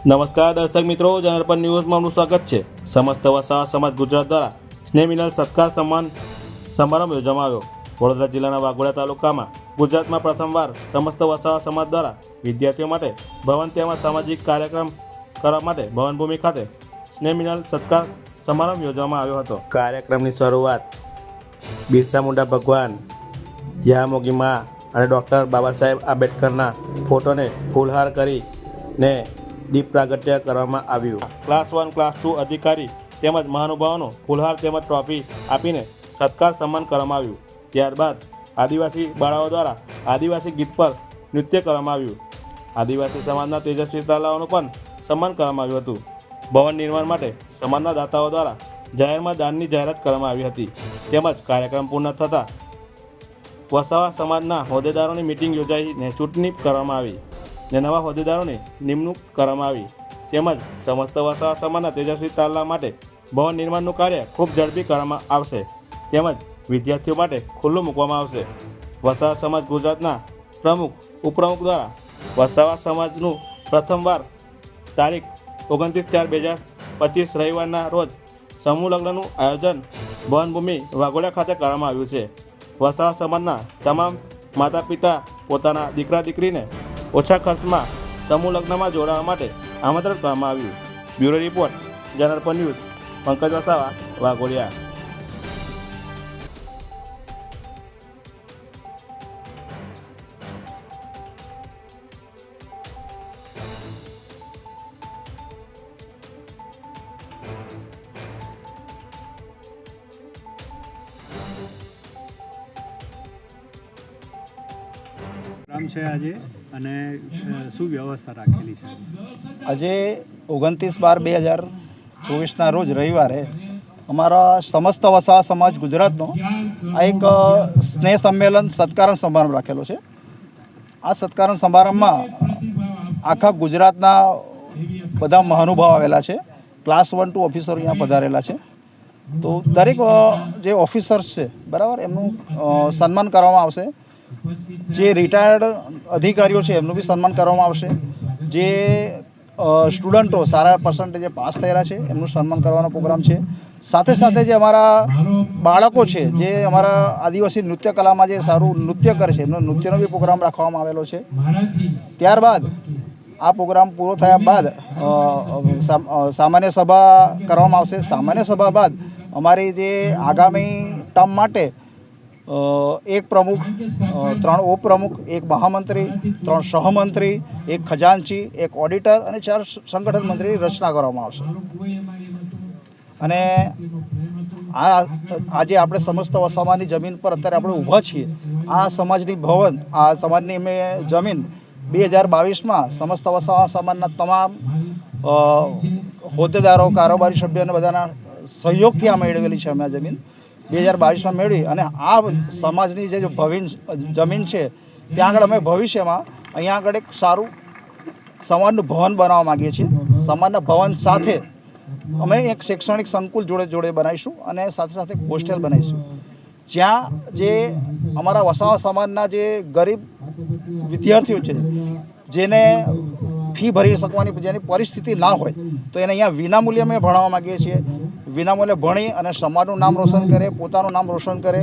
નમસ્કાર દર્શક મિત્રો જનરપન ન્યૂઝમાં આપનું સ્વાગત છે. સમસ્ત વસાહ સમાજ ગુજરાત દ્વારા સ્નેહમિનલ સત્કાર સન્માન સમારંભ યોજવામાં આવ્યો. વડોદરા જિલ્લાના વાઘોડા તાલુકામાં ગુજરાતમાં પ્રથમવાર સમસ્ત વસાવા સમાજ દ્વારા વિદ્યાર્થીઓ માટે ભવન તેમાં સામાજિક કાર્યક્રમ કરવા માટે ભવનભૂમિ ખાતે સ્નેહમિનલ સત્કાર સમારંભ યોજવામાં આવ્યો હતો. કાર્યક્રમની શરૂઆત બિરસા મુંડા ભગવાન યામોગી મા અને ડૉક્ટર બાબા સાહેબ આંબેડકરના ફોટોને ફૂલહાર કરીને દીપ પ્રાગટ્ય કરવામાં આવ્યું. ક્લાસ વન ક્લાસ ટુ અધિકારી તેમજ મહાનુભાવોનો ફુલહાર તેમજ ટ્રોફી આપીને સત્કાર સન્માન કરવામાં આવ્યું. ત્યારબાદ આદિવાસી બાળાઓ દ્વારા આદિવાસી ગીત પર નૃત્ય કરવામાં આવ્યું. આદિવાસી સમાજના તેજસ્વી તાલાઓનું પણ સન્માન કરવામાં આવ્યું હતું. ભવન નિર્માણ માટે સમાજના દાતાઓ દ્વારા જાહેરમાં દાનની જાહેરાત કરવામાં આવી હતી. તેમજ કાર્યક્રમ પૂર્ણ થતાં વસાવા સમાજના હોદ્દેદારોની મિટિંગ યોજાઈને ચૂંટણી કરવામાં આવી. ને નવા હોદ્દેદારોની નિમણૂક કરવામાં આવી. તેમજ સમસ્ત વસાવા સમાજના તેજસ્વી તાલા માટે ભવન નિર્માણનું કાર્ય ખૂબ ઝડપી કરવામાં આવશે. તેમજ વિદ્યાર્થીઓ માટે ખુલ્લું મૂકવામાં આવશે. વસાવા સમાજ ગુજરાતના પ્રમુખ, ઉપપ્રમુખ દ્વારા વસાવા સમાજનું પ્રથમવાર તારીખ ઓગણત્રીસ ચાર બે હજાર પચીસ રવિવારના રોજ સમૂહ લગ્નનું આયોજન ભવનભૂમિ વાઘોડિયા ખાતે કરવામાં આવ્યું છે. વસાવા સમાજના તમામ માતા પિતા પોતાના દીકરા દીકરીને ઓછા ખર્ચમાં સમૂહ લગ્નમાં જોડાવા માટે આમંત્રણ કરવામાં આવ્યું. બ્યુરો રિપોર્ટ પર ન્યૂઝ પંકજ વસાવા, વાઘોડિયા. આજે શું રાખેલી છે? આજે ઓગણત્રીસ બાર બે હજાર ચોવીસના રોજ રવિવારે અમારા સમસ્ત વસાવા સમાજ ગુજરાતનો આ એક સ્નેહ સંમેલન સત્કારણ સમારંભ રાખેલો છે. આ સત્કારણ સમારંભમાં આખા ગુજરાતના બધા મહાનુભાવ આવેલા છે. ક્લાસ વન ટુ ઓફિસર અહીંયા પધારેલા છે. તો દરેક જે ઓફિસર્સ છે, બરાબર, એમનું સન્માન કરવામાં આવશે. જે રિટાયર્ડ અધિકારીઓ છે, એમનું બી સન્માન કરવામાં આવશે. જે સ્ટુડન્ટો સારા પર્સન્ટેજે પાસ થયેલા છે, એમનું સન્માન કરવાનો પ્રોગ્રામ છે. સાથે સાથે જે અમારા બાળકો છે, જે અમારા આદિવાસી નૃત્ય કલામાં જે સારું નૃત્ય કરે છે, એમનો નૃત્યનો બી પ્રોગ્રામ રાખવામાં આવેલો છે. ત્યારબાદ આ પ્રોગ્રામ પૂરો થયા બાદ સામાન્ય સભા કરવામાં આવશે. સામાન્ય સભા બાદ અમારી જે આગામી ટર્મ માટે એક પ્રમુખ ત્રણ ઉપપ્રમુખ, એક મહામંત્રી, ત્રણ સહમંત્રી, એક ખજાનચી, એક ઓડિટર અને ચાર સંગઠન મંત્રીની રચના કરવામાં આવશે. અને આ, આજે આપણે સમસ્ત વસાવાની જમીન પર અત્યારે આપણે ઊભા છીએ. આ સમાજની ભવન, આ સમાજની અમે જમીન બે હજાર બાવીસમાં સમસ્ત વસાવા સમાજના તમામ હોદ્દેદારો, કારોબારી સભ્યો અને બધાના સહયોગથી આ મેળવેલી છે અમે આ જમીન. બે હજાર બાવીસમાં મેળવી અને આ સમાજની જે ભવિન જમીન છે, ત્યાં આગળ અમે ભવિષ્યમાં અહીંયા આગળ એક સારું સમાજનું ભવન બનાવવા માગીએ છીએ. સમાજના ભવન સાથે અમે એક શૈક્ષણિક સંકુલ જોડે જોડે બનાવીશું અને સાથે સાથે હોસ્ટેલ બનાવીશું. જ્યાં જે અમારા વસાવા સમાજના જે ગરીબ વિદ્યાર્થીઓ છે, જેને ફી ભરી શકવાની જેની પરિસ્થિતિ ના હોય, તો એને અહીંયા વિનામૂલ્યે અમે ભણાવવા માગીએ છીએ. વિનામૂલ્યે ભણી અને સમાજનું નામ રોશન કરે પોતાનું નામ રોશન કરે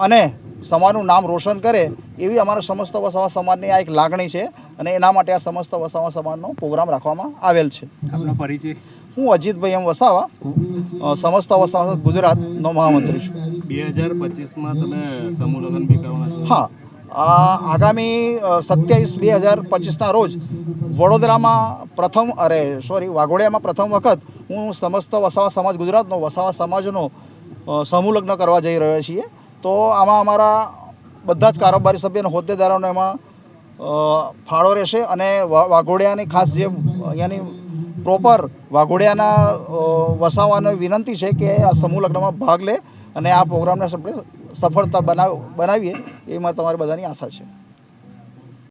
અને સમાજનું નામ રોશન કરે એવી અમારા સમસ્ત વસાવા સમાજની આ એક લાગણી છે અને એના માટે આ સમસ્ત વસાવા સમાજનો પ્રોગ્રામ રાખવામાં આવેલ છે. આપનો પરિચય? હું અજીતભાઈ એમ વસાવા સમસ્ત વસાવા ગુજરાતનો મહામંત્રી છું. બે હજાર પચીસમાં તમે સમૂહ લગ્ન બી કરવાના હા આ આગામી સત્યાવીસ બે હજાર પચીસના રોજ વડોદરામાં પ્રથમ અરે સોરી વાઘોડિયામાં પ્રથમ વખત હું સમસ્ત વસાવા સમાજ, ગુજરાતનો વસાવા સમાજનો સમૂહ લગ્ન કરવા જઈ રહ્યો છીએ. તો આમાં અમારા બધા જ કારોબારી સભ્ય અને હોદ્દેદારોને એમાં ફાળો રહેશે અને વાઘોડિયાની ખાસ જે અહીંયાની પ્રોપર વાઘોડિયાના વસાવાને વિનંતી છે કે આ સમૂહ લગ્નમાં ભાગ લે અને આ પ્રોગ્રામને આપણે સફળતા બનાવ, બનાવીએ એમાં તમારી બધાની આશા છે.